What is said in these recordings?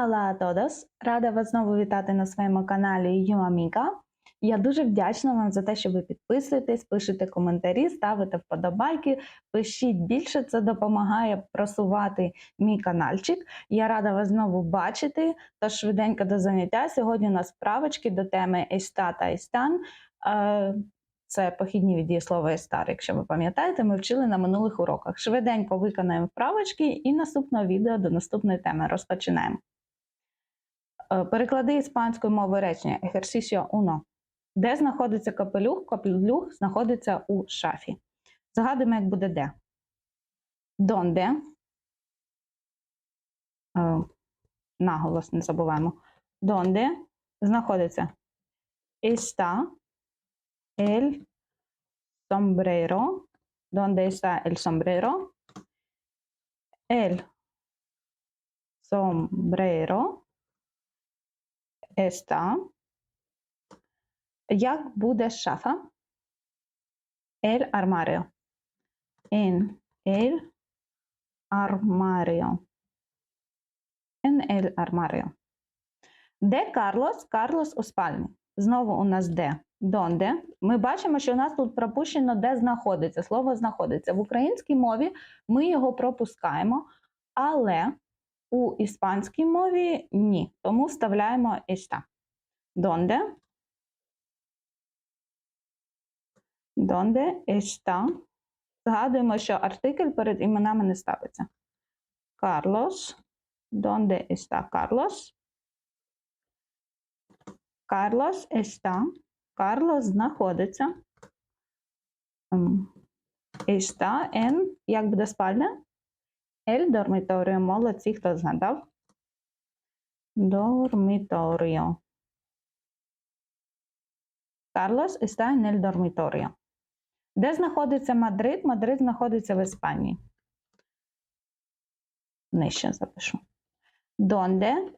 Hola a todos! Рада вас знову вітати на своєму каналі Юаміка. Я дуже вдячна вам за те, що ви підписуєтесь, пишете коментарі, ставите вподобайки, пишіть більше, це допомагає просувати мій каналчик. Я рада вас знову бачити. Тож швиденько до заняття. Сьогодні у нас справочки до теми еста та естан. Е, Це похідні від дієслова естар, якщо ви пам'ятаєте, ми вчили на минулих уроках. Швиденько виконаємо вправочки і наступного відео до наступної теми розпочинаємо. Е, Переклади іспанської мови речення Ejercicio 1. Де знаходиться капелюх? Капелюх знаходиться у шафі. Загадуємо, як буде де. Донде. Е, Наголос не забуваємо. Донде знаходиться está el sombrero. ¿Dónde está el sombrero? El sombrero está. Як буде шафа? El armario. En el armario. En el armario. Де Карлос? Карлос у спальні. Знову у нас де? Донде. Ми бачимо, що у нас тут пропущено, де знаходиться. Слово знаходиться. В українській мові ми його пропускаємо, але у іспанській мові ні. Тому вставляємо está. Донде? Донде está. Згадуємо, що артикль перед іменами не ставиться. Карлос. Донде está Карлос? Карлос está. Карлос знаходиться. Está en, як буде спальня? El dormitorio. Молодці, хто згадав? Dormitorio. Карлос está en el dormitorio. Де знаходиться Мадрид? Мадрид знаходиться в Іспанії. Нижче запишу. Донде?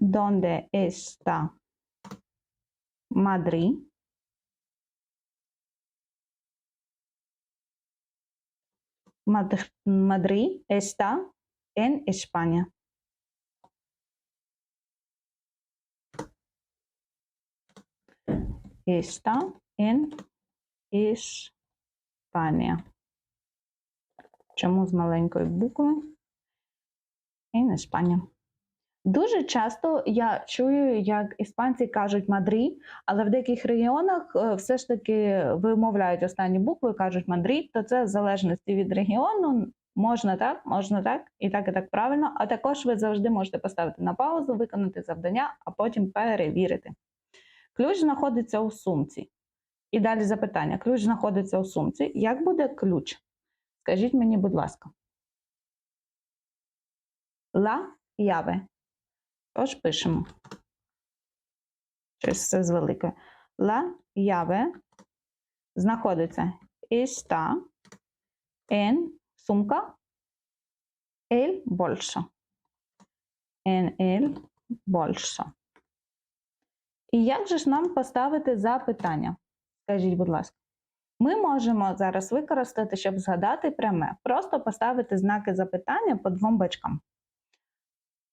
¿Dónde está Madrid? Madrid está en España. Está en España. Чому з маленької букви? En España. Дуже часто я чую, як іспанці кажуть Мадрі, але в деяких регіонах е, все ж таки вимовляють останні букви, кажуть Мадрид, то це в залежності від регіону. Можна так, можна так, і так, і так правильно. А також ви завжди можете поставити на паузу, виконати завдання, а потім перевірити. Ключ знаходиться у сумці. І далі запитання: ключ знаходиться у сумці. Як буде ключ? Скажіть мені, будь ласка. La llave. Тож пишемо. Щось все з великою. La llave знаходиться está en сумка el bolso. En el bolso. І як же ж нам поставити запитання? Скажіть, будь ласка. Ми можемо зараз використати, щоб згадати пряме, просто поставити знаки запитання по двом бачкам.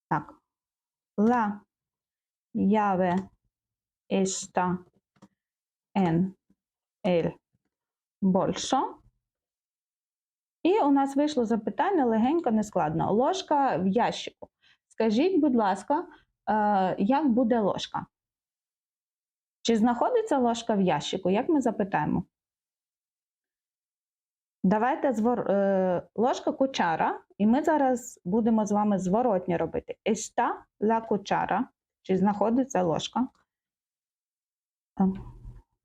Так. La llave está en el bolso. І у нас вийшло запитання легенько, нескладно. Ложка в ящику. Скажіть, будь ласка, е, як буде ложка? Чи знаходиться ложка в ящику? Як ми запитаємо? Давайте звор... е, ложка кучара, і ми зараз будемо з вами зворотні робити. Está la cuchara. Чи знаходиться ложка?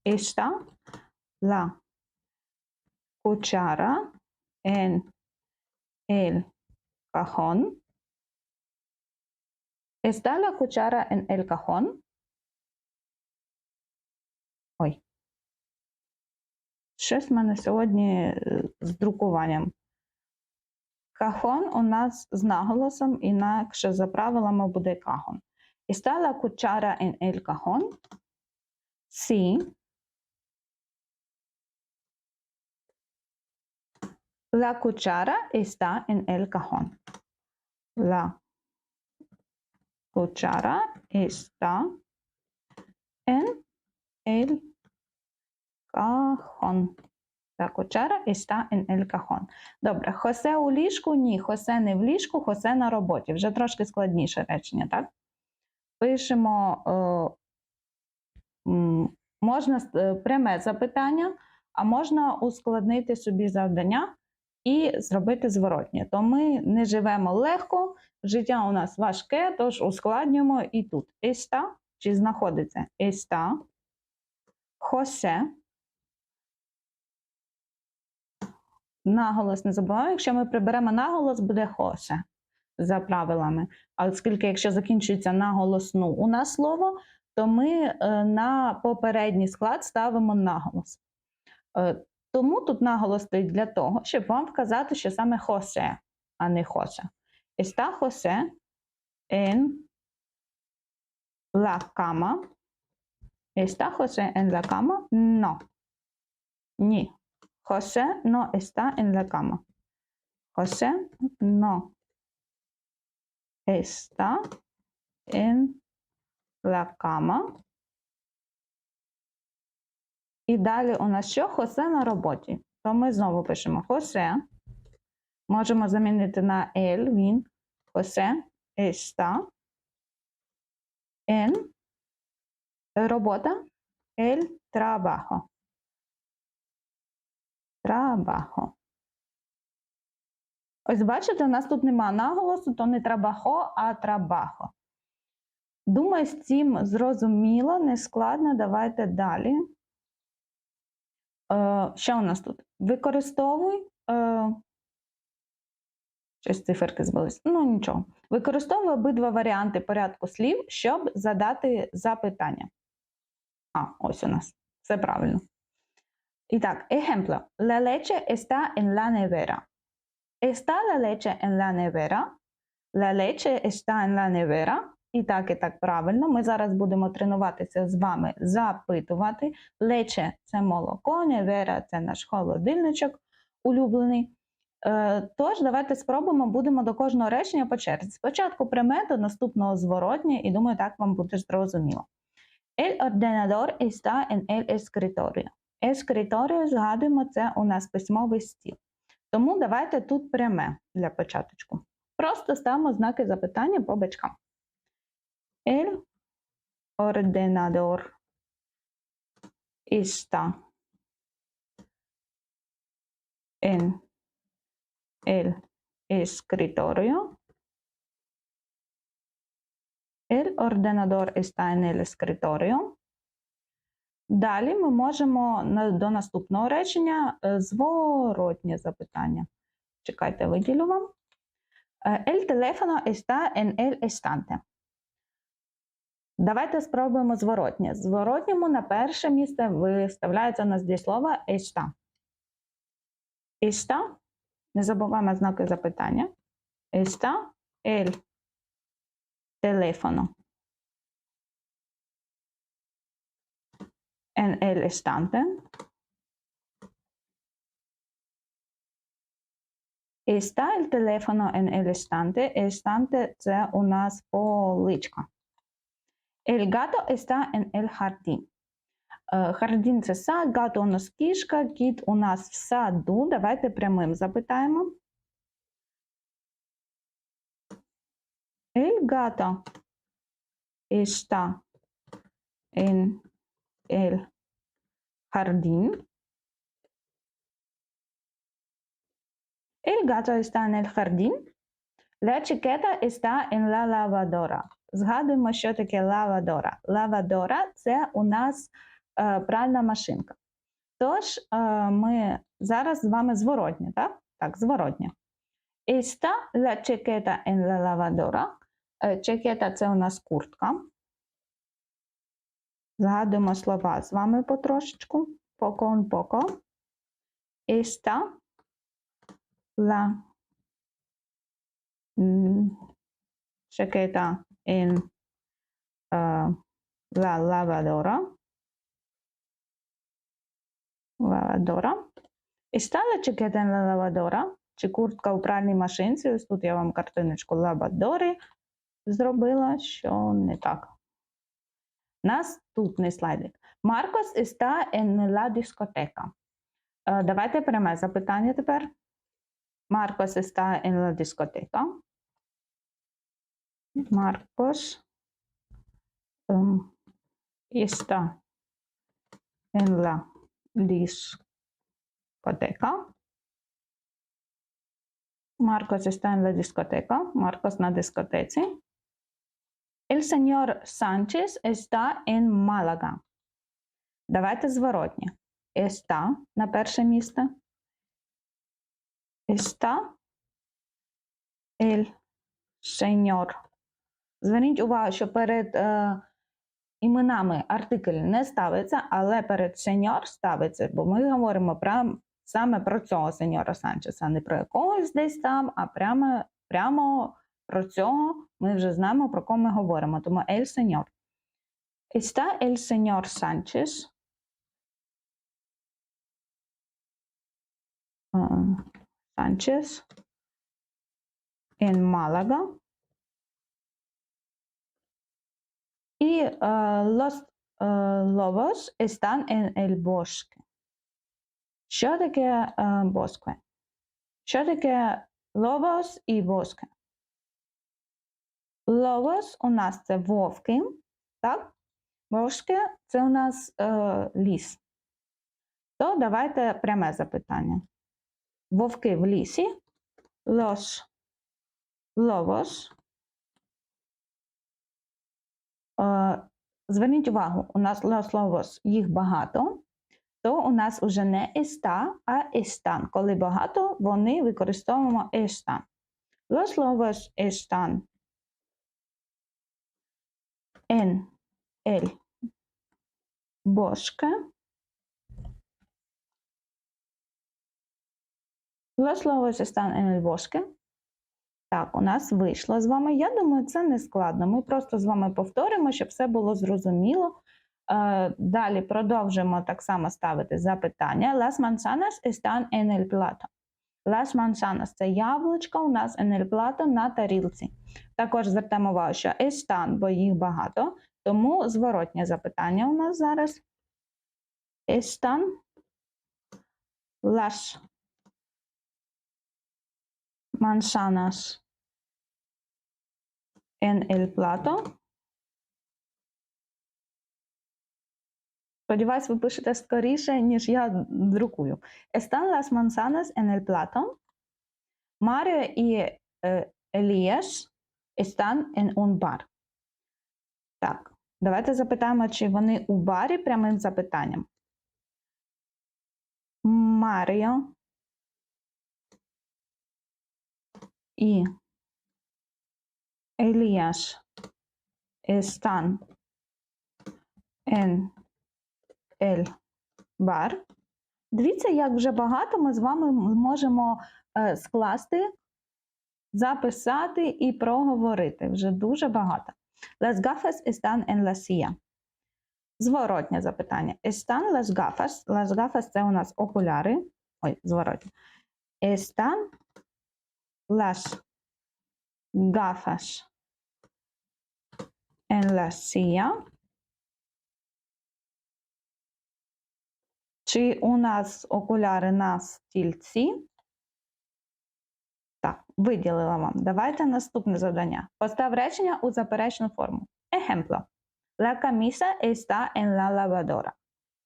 Е, Está la cuchara en el cajón. Está la cuchara en el cajón. Ой. Щось в мене сьогодні е, з друкуванням. Кахон у нас з наголосом, інакше за правилами буде кахон. Está la cuchara en el cajón? Sí. La cuchara está en el cajón. La cuchara está en el cajón. La cuchara está en el cajón. Добре, Хосе у ліжку? Ні, Хосе не в ліжку, Хосе на роботі. Вже трошки складніше речення, так? Пишемо, е, можна е, пряме запитання, а можна ускладнити собі завдання і зробити зворотнє. То ми не живемо легко, життя у нас важке, тож ускладнюємо і тут. Está, чи знаходиться está, Хосе. Наголос не забуваємо. Якщо ми приберемо наголос, буде хосе за правилами. А оскільки, якщо закінчується наголосну у нас слово, то ми е, на попередній склад ставимо наголос. Е, Тому тут наголос стоїть для того, щоб вам вказати, що саме хосе, а не хосе. Está José en la cama. ¿Está José en la cama? No. Ні. José no está en la cama. José no está en la cama. І далі у нас що? Хосе на роботі. То ми знову пишемо Хосе. Можемо замінити на ель, він. Хосе está en робота. El trabajo. Trabajo. Ось бачите, у нас тут нема наголосу, то не трабахо, а трабахо. Думаю, з цим зрозуміло, не складно. Давайте далі. Е, що у нас тут? Використовуй. Е, щось циферки збились. Ну, нічого. Використовуй обидва варіанти порядку слів, щоб задати запитання. А, ось у нас. Все правильно. І так, ejemplo. La leche está en la nevera. ¿Está la leche en la nevera? La leche está en la nevera. І так, і так правильно. Ми зараз будемо тренуватися з вами запитувати. Лече це молоко, невера це наш холодильничок улюблений. Е, Тож, давайте спробуємо, будемо до кожного речення по черзі. Спочатку пряме, до наступного зворотнє, і думаю, так вам буде зрозуміло. El ordenador está en el escritorio. Escritorio, згадуємо, це у нас письмовий стіл. Тому давайте тут пряме для початочку. Просто ставимо знаки запитання по бачкам. El ordenador está en el escritorio. El ordenador está en el escritorio. Далі ми можемо до наступного речення е, зворотнє запитання. Чекайте, виділю вам. Е, El teléfono está en el estante. Давайте спробуємо зворотнє. Зворотньому на перше місце виставляється у нас дієслово está. Está. Не забуваємо знаки запитання. Está el teléfono en el estante. Está el teléfono en el estante. Estante – це у нас поличка. El gato está en el jardín. Е, Jardín – це сад, гато у нас кішка, кіт у нас в саду. Давайте прямим запитаємо. El gato está en el jardín. El gato está en el jardín. La chiqueta está en la lavadora. Згадуємо, що таке лавадора. Лавадора це у нас е, пральна машинка. Тож е, ми зараз з вами зворотні, так? Так, зворотня. Está la chiqueta en la lavadora. Е, Чекета це у нас куртка. Згадуємо слова з вами потрошечку. Poco un poco. Está la chaqueta en uh, la lavadora. Lavadora. ¿Está la chaqueta en la lavadora? чи куртка у пральній машинці. Ось тут я вам картиночку лабадори зробила, що не так. Наступний слайдик. Маркос en la discoteca. Е, Давайте пряме запитання тепер. Маркос en la discoteca. Маркос ем, está en la discoteca. Маркос en la discoteca. Маркос на дискотеці. El señor Sánchez está en Málaga. Давайте зворотні. Está на перше місце. Está el señor. Зверніть увагу, що перед е, іменами артикль не ставиться, але перед сеньор ставиться, бо ми говоримо про, саме про цього сеньора Санчеса, не про якогось десь там, а прямо, прямо про цього ми вже знаємо, про кого ми говоримо. Тому ель сеньор. Está el señor Sánchez um, Sánchez en Málaga. Y uh, los uh, lobos están en el bosque. Що таке uh, боске? Що таке лобос і боске? Лобос у нас це вовки, так? Боске це у нас е, ліс. То давайте пряме запитання. Вовки в лісі. Los lobos. Е, Зверніть увагу, у нас los lobos їх багато, то у нас уже не está, а están. Коли багато, вони використовуємо están. Los lobos están en el bosque. Los lobos están en el bosque. Так, у нас вийшло з вами. Я думаю, це не складно. Ми просто з вами повторимо, щоб все було зрозуміло. Е, Далі продовжуємо так само ставити запитання. Las manzanas están en el plato. Las manzanas – це яблучко у нас en el plato на тарілці. Також звертаємо увагу, що están, бо їх багато, тому зворотнє запитання у нас зараз. Están las manzanas en el plato. Сподіваюсь, ви пишете скоріше, ніж я друкую. Están las manzanas en el plato. Mario і е, Елієш están en un bar. Так, давайте запитаємо, чи вони у барі прямим запитанням. Маріо і Еліяш están en el bar. Дивіться, як вже багато ми з вами можемо е, скласти, записати і проговорити. Вже дуже багато. Las gafas están en la silla. Зворотнє запитання. Están las gafas. Las gafas – це у нас окуляри. Ой, зворотне. Están las gafas en la silla. Чи у нас окуляри на стільці? Так, виділила вам. Давайте наступне завдання. Постав речення у заперечну форму. Ejemplo. La camisa está en la lavadora.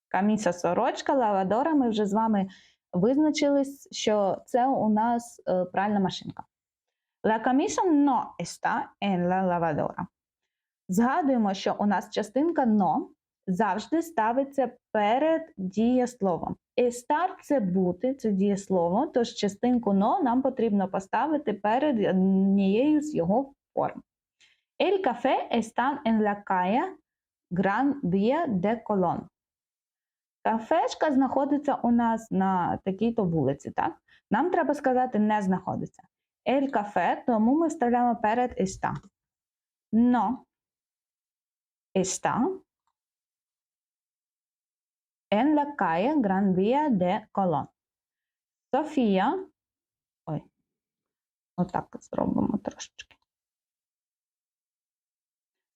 Каміса сорочка, лавадора. Ми вже з вами визначились, що це у нас е, пральна машинка. La camisa no está en la lavadora. Згадуємо, що у нас частинка no завжди ставиться перед дієсловом. Estar – це бути, це дієслово, тож частинку no нам потрібно поставити перед однією з його форм. El café está en la calle Gran Vía de Colón. Кафешка знаходиться у нас на такій-то вулиці, так? Нам треба сказати не знаходиться. El café, тому ми вставляємо перед está. No está en la calle Gran Vía de Colón. Софія, ой, Отак зробимо трошечки.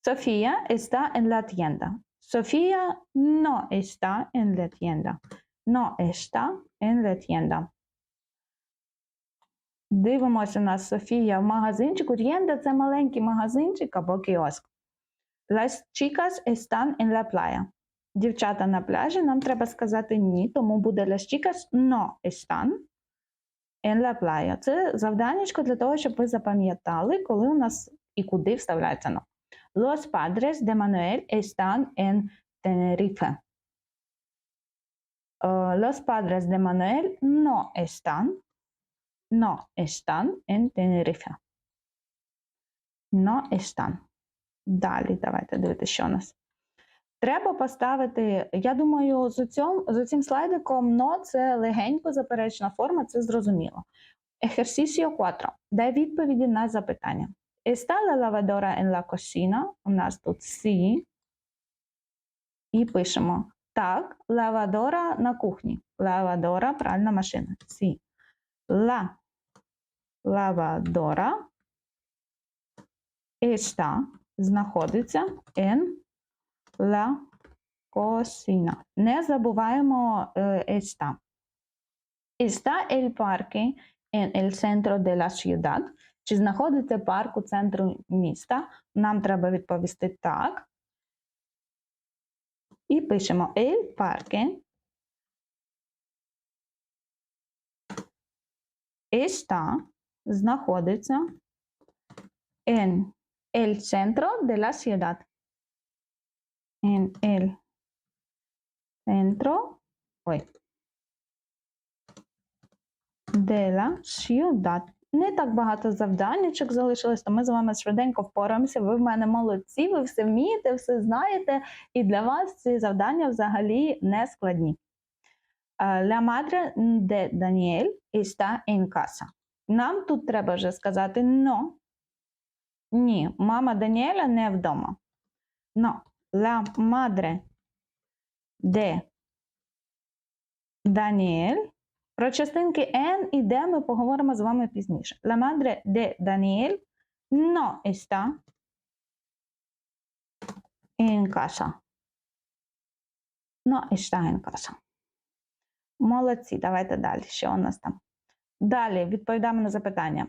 Sofía está en la tienda. Sofía no está en la tienda. No está en la tienda. Дивимося, у нас Софія в магазинчику. Т'єнда – це маленький магазинчик або кіоск. Las chicas están en la playa. Дівчата на пляжі. Нам треба сказати ні, тому буде las chicas no están en la playa. Це завданнячко для того, щоб ви запам'ятали, коли у нас і куди вставляється no. Los padres de Manuel están en Tenerife. Uh, los padres de Manuel no están, no están en Tenerife. No están. Далі, давайте дивитися, що у нас. Треба поставити, я думаю, з цим, з цим слайдиком но це легенько заперечна форма, це зрозуміло. Ejercicio 4. Дай відповіді на запитання. Está la lavadora en la? У нас тут sí. І пишемо. Так, лавадора на кухні. Лавадора пральна машина. Sí. La lavadora está знаходиться en la cocina. Не забуваємо está. Está el parque en el centro de la ciudad? Чи знаходиться парк у центру міста? Нам треба відповісти так. І пишемо el parque está знаходиться en el centro de la ciudad. En el centro ой, de la ciudad. Не так багато завданнячок залишилось, то ми з вами швиденько впораємося. Ви в мене молодці, ви все вмієте, все знаєте, і для вас ці завдання взагалі не складні. La madre de Daniel está en casa. Нам тут треба вже сказати no. Ні, мама Даніеля не вдома. No. La madre de Daniel про частинки N і D ми поговоримо з вами пізніше. La madre de Daniel no está en casa. No está en casa. Молодці, давайте далі. Що у нас там? Далі відповідаємо на запитання.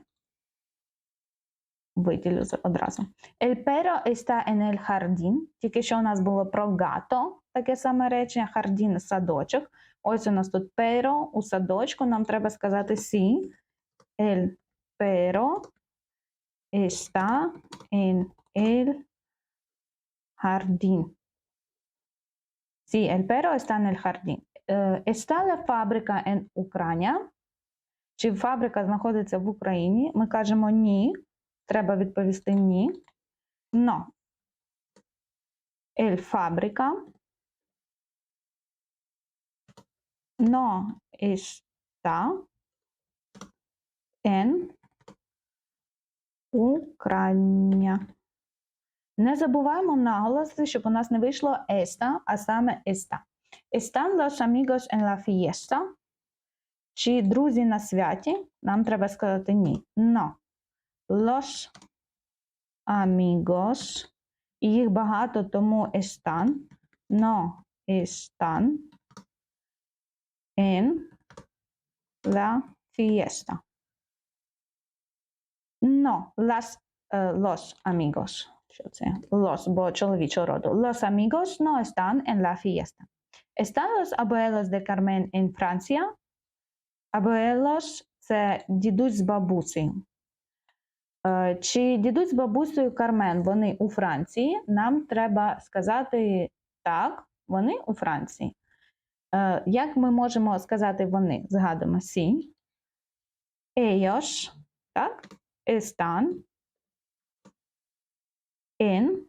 Виділю одразу. El perro está en el jardín. Тільки що у нас було про гато, таке саме речення, jardín – садочок. Ось у нас тут pero у садочку. Нам треба сказати sí. El perro está en el jardín. Sí, el perro está en el jardín. Está la fábrica en Ucrania. Чи фабрика знаходиться в Україні? Ми кажемо ні. Треба відповісти ні. Но. El fábrica no está en Україна. Не забуваємо наголоси, щоб у нас не вийшло esta, а саме esta. Están los amigos en la fiesta? Чи друзі на святі? Нам треба сказати ні. No. Los amigos. І їх багато, тому están. No están en la fiesta. No, las, uh, los amigos. Що це? Los, бо чоловічого роду. Los amigos no están en la fiesta. Están los abuelos de Carmen en Francia? Abuelos – це дідусь з бабусею. Е, Чи дідусь з бабусею Кармен вони у Франції? Нам треба сказати так, вони у Франції. Е, Як ми можемо сказати вони? Згадуємо сі. Ellos, так, están en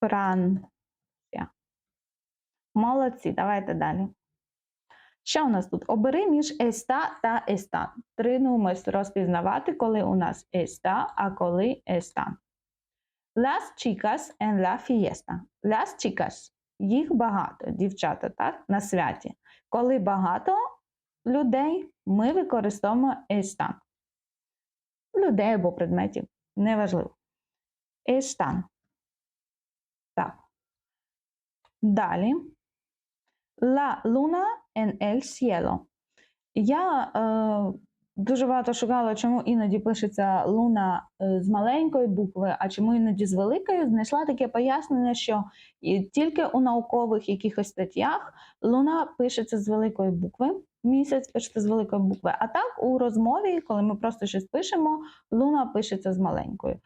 Франція. Молодці, давайте далі. Що у нас тут? Обери між еста та естан. Тренуємось розпізнавати, коли у нас еста, а коли están. Las chicas en la fiesta. Las chicas. Їх багато, дівчата, так? На святі. Коли багато людей, ми використовуємо están. людей або предметів. Неважливо. Están. Так. Далі. La luna en el cielo. Я е, дуже багато шукала, чому іноді пишеться луна е, з маленької букви, а чому іноді з великої. Знайшла таке пояснення, що тільки у наукових якихось статтях луна пишеться з великої букви, місяць пишеться з великої букви. А так у розмові, коли ми просто щось пишемо, луна пишеться з маленькою.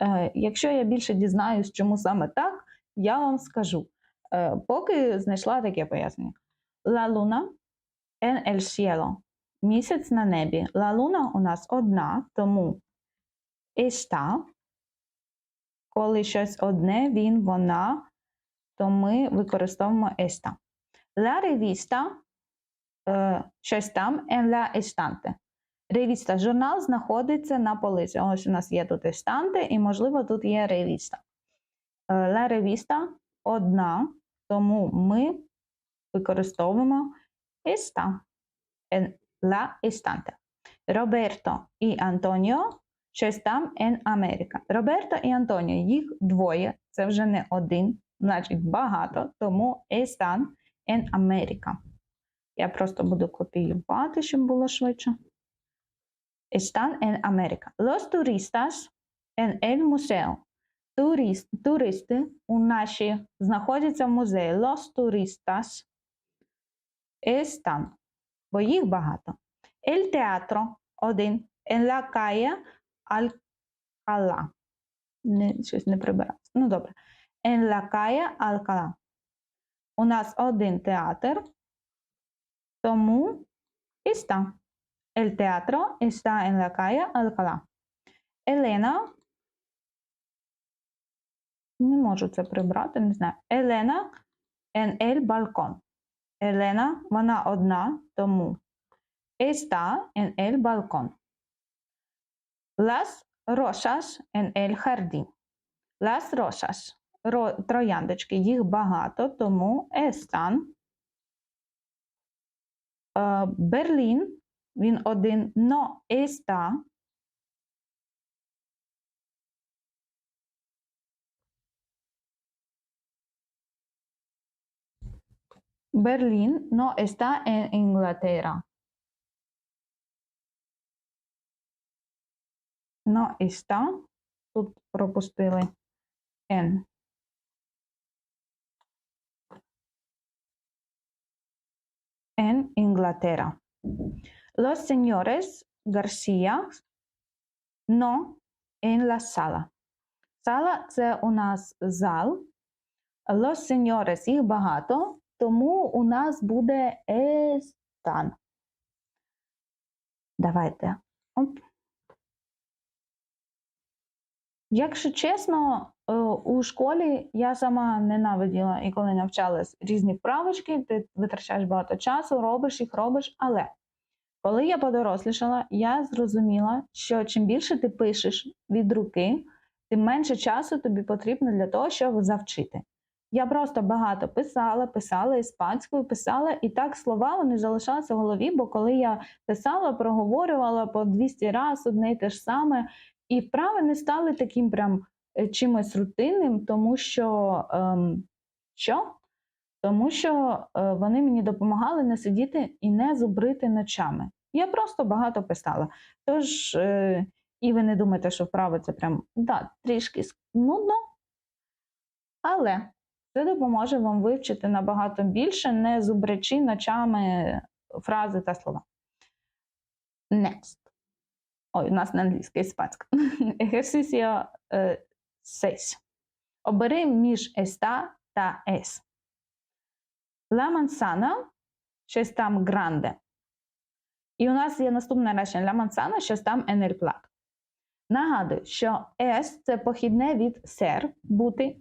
Е, якщо я більше дізнаюсь, чому саме так, я вам скажу. Е, поки знайшла таке пояснення. La luna en el cielo. Місяць на небі. La luna у нас одна, тому está. Коли щось одне, він, вона, то ми використовуємо está. La revista е, щось там en la estante. Ревіста журнал знаходиться на полиці. Ось у нас є тут естанти, і, можливо, тут є ревіста. Е, La revista одна, тому ми використовуємо está. En la estante. Роберто і Антоніо щось там en Америка. Роберто і Антоніо, їх двоє, це вже не один, значить багато, тому están en Америка. Я просто буду копіювати, щоб було швидше. Están en América. Los turistas en el museo. Турист, туристи у наші знаходяться в музеї. Los turistas están, бо їх багато. El teatro один. En la calle Alcalá. Не, щось не прибирався. Ну добре. En la calle Alcalá. У нас один театр, тому está. El teatro está en la calle Alcalá. Елена. Не можу це прибрати, не знаю. Елена el balcón. Елена, вона одна, тому está en el balcón. Las rosas en el jardín. Las rosas. Ро, трояндочки, їх багато, тому están. Е, Берлін, він один, но está. Berlín no está en Inglaterra. No está. Тут пропустили en. En Inglaterra. Los señores García no en la sala. Сала це у нас зал. Los señores їх багато, Тому у нас буде están. Давайте. Оп. Якщо чесно, е, у школі я сама ненавиділа і коли навчалась різні вправочки, ти витрачаєш багато часу, робиш їх, робиш. Але коли я подорослішала, я зрозуміла, що чим більше ти пишеш від руки, тим менше часу тобі потрібно для того, щоб завчити. Я просто багато писала, писала іспанською, писала, і так слова вони залишалися в голові, бо коли я писала, проговорювала по 200 разів одне й те ж саме, і вправи не стали таким прям е, чимось рутинним, тому що ем, що? Тому що е, вони мені допомагали не сидіти і не зубрити ночами. Я просто багато писала. Тож, е, і ви не думаєте, що вправи це прям да, трішки нудно, але це допоможе вам вивчити набагато більше, не зубрячи ночами фрази та слова. Next. Ой, у нас на англійській іспанська. Ejercicio 6. Обери між está та es. La manzana, щось там grande. І у нас є наступне речення La manzana, щось там en el plato. Нагадую, що es – це похідне від ser, бути,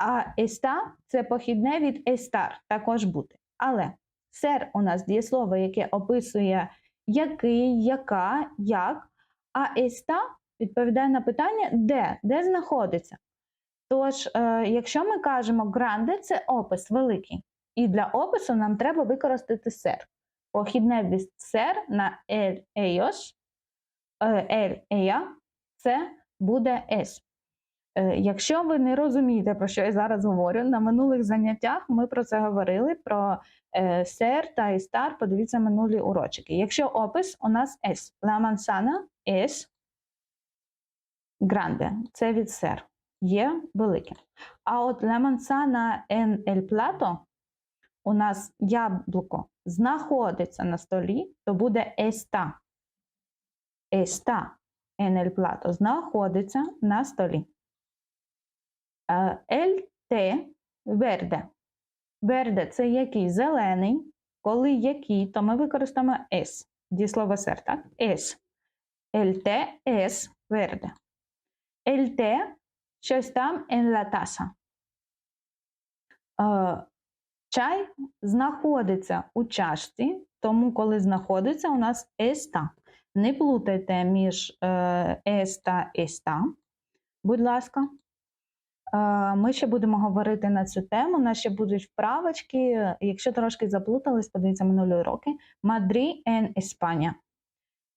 а está – це похідне від estar, також бути. Але ser у нас дієслово, яке описує який, яка, як, а está відповідає на питання де, де знаходиться. Тож, е, якщо ми кажемо grande, це опис великий. І для опису нам треба використати ser. Похідне від ser на el, ellos, е, el, ella це буде S. Е, Якщо ви не розумієте, про що я зараз говорю, на минулих заняттях ми про це говорили: про сер та істар. Подивіться минулі урочики. Якщо опис у нас S. La manzana es grande. Це від сер. Є велике. А от la manzana en el plato у нас яблуко знаходиться на столі, то буде está. Está en el plato. Знаходиться на столі. Е, té verde. Verde – це який? Зелений. Коли який, то ми використаємо es. Дієслово сер, так? Té es verde. El té – щось там. Е, Чай знаходиться у чашці, тому коли знаходиться, у нас está. Не плутайте між е, es та está, будь ласка. Ми ще будемо говорити на цю тему. У нас ще будуть вправочки. Якщо трошки заплутались, подивіться минулі уроки. Мадрі en Іспанія.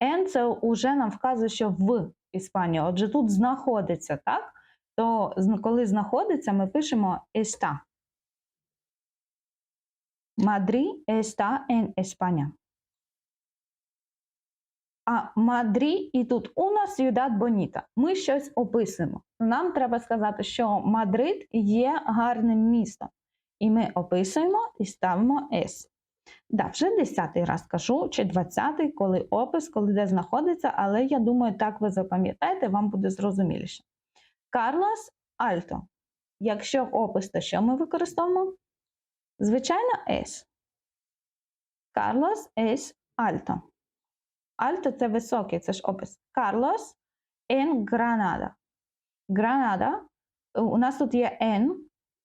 En це вже нам вказує, що в Іспанії. Отже, тут знаходиться, так? То коли знаходиться, ми пишемо está. Мадрі está en España. А Мадрі і тут una ciudad bonita. Ми щось описуємо. Нам треба сказати, що Мадрид є гарним містом. І ми описуємо і ставимо S. Да, вже десятий раз кажу, чи двадцятий, коли опис, коли де знаходиться, але я думаю, так ви запам'ятаєте, вам буде зрозуміліше. Карлос Альто. Якщо опис, то що ми використовуємо? Звичайно, S. Карлос es alto. Альто це високий, це ж опис. Карлос en Granada. Гранада. У нас тут є N,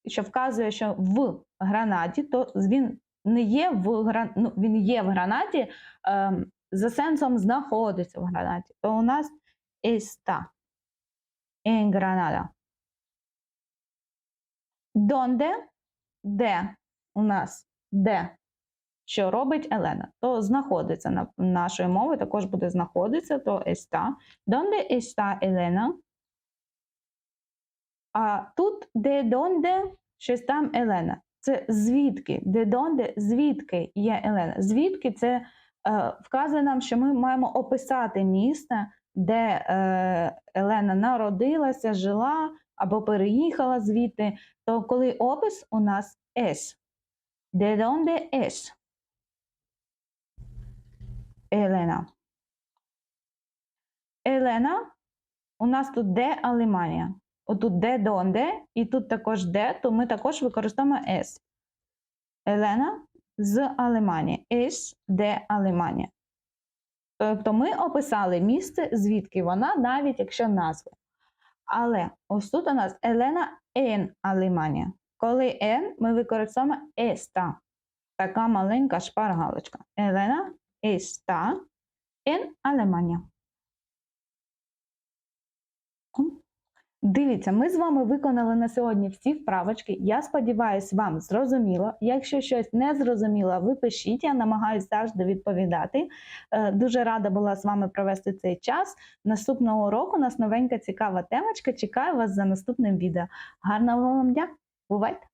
що вказує, що в Гранаді, то він не є в Гран... ну, він є в Гранаді, ем, за сенсом знаходиться в Гранаді. То у нас está en Granada. Донде? Де у нас де? Що робить Елена? То знаходиться на нашої мови, також буде знаходитися, то está. Донде está Елена? А тут де донде щось там Елена. Це звідки? Де донде, звідки є Елена? Звідки це е, вказує нам, що ми маємо описати місце, де е, Елена народилася, жила або переїхала звідти. То коли опис у нас es. De dónde es? Елена. Елена, у нас тут де Алеманія. Отут де донде, і тут також де, то ми також використовуємо S. Елена з Алеманії. Es де Алеманія. Тобто ми описали місце, звідки вона, навіть якщо назви. Але ось тут у нас Елена en Алеманія. Коли en, ми використовуємо esta. Така маленька шпаргалочка. Елена está en Alemania. Дивіться, ми з вами виконали на сьогодні всі вправочки. Я сподіваюся, вам зрозуміло. Якщо щось не зрозуміло, ви пишіть, я намагаюся завжди відповідати. Е, Дуже рада була з вами провести цей час. Наступного року у нас новенька цікава темочка. Чекаю вас за наступним відео. Гарного вам дня! Бувайте!